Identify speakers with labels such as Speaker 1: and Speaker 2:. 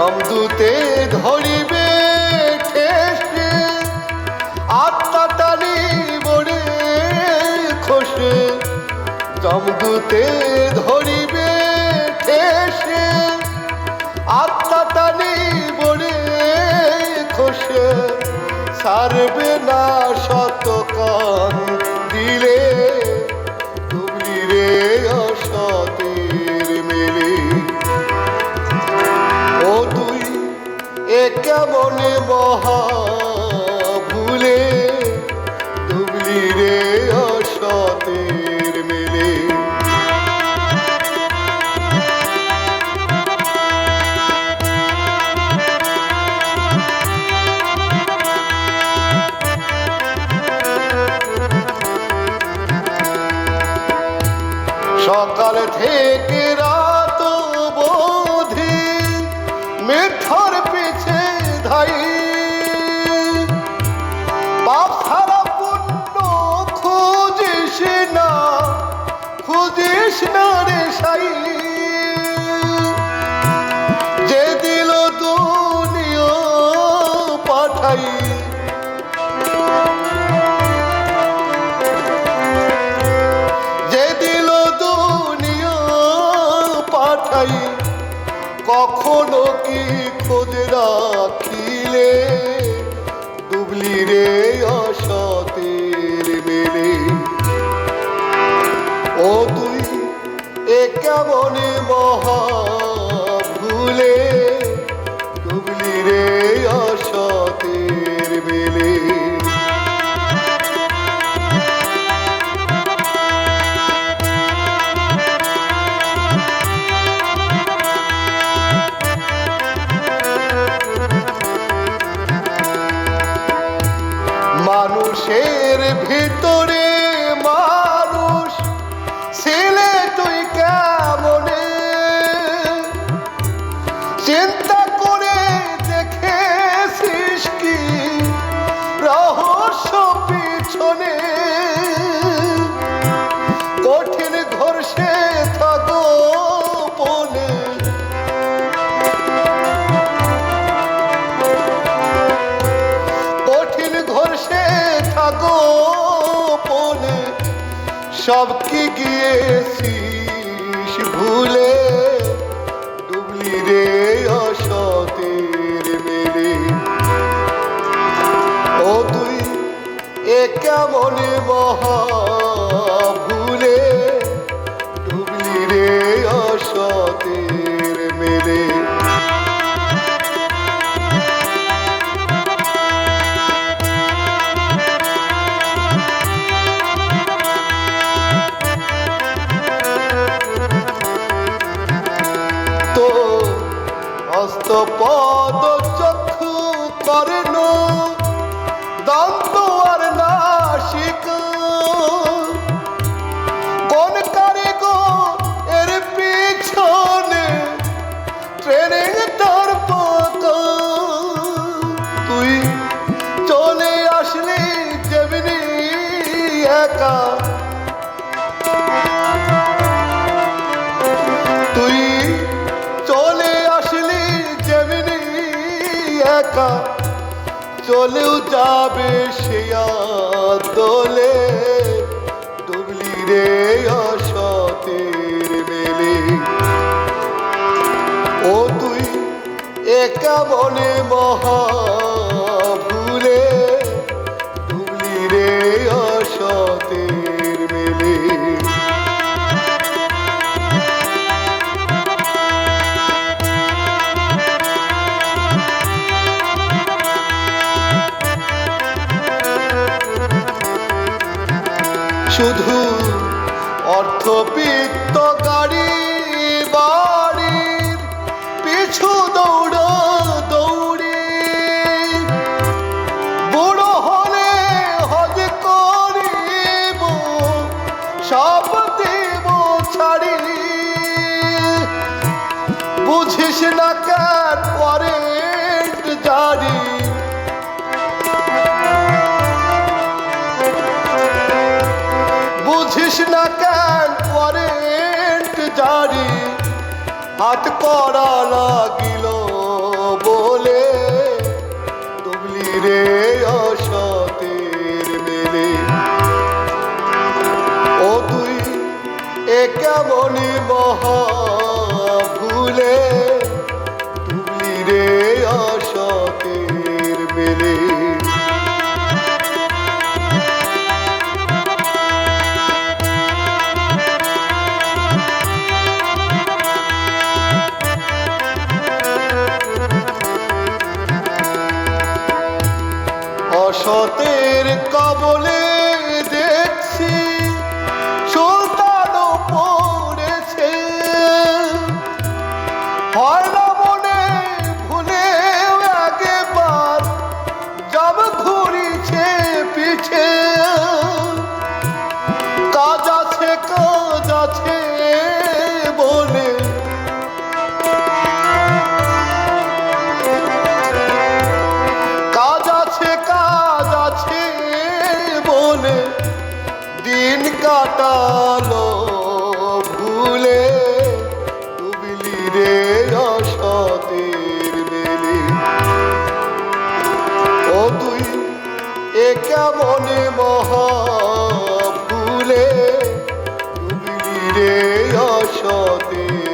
Speaker 1: জমদূতে ধরিবে ঠেসে, আত্মা টানি বড়ে খসে। জমদূতে ধরিবে ঠেসে, আত্মা টানি বড়ে খসে। সারবে না শতকান দিলে কেমনে মহা ভুলে ডুবলি রে অসতের মেলে। সকাল থেকে সব কি গিয়েছিস ভুলে? ডুবলি রে অসতের মেরে ও তুই এ কেমন মহা হস্তপদ চক্ষু কর্ণ দন্ত আর নাসিক। কোন কারিগো এর পিছনে ট্রেনিং তার তুই চলে আসলি যেমনি একা। একা চলেও যাবে সে দোলে ডুবলি রে অসতের মেলে। ও তুই একা মনে মহা শুধু অর্থবিত্ত করিস না কেন? ওয়ারেন্ট জারি। হাত করা লাগিল বলে ডুবলি রে অসতের মেলে। ও তুই এ কেমন মহা অসতের কবলে দেখছি সুলতানও পড়েছে। হয় অসতের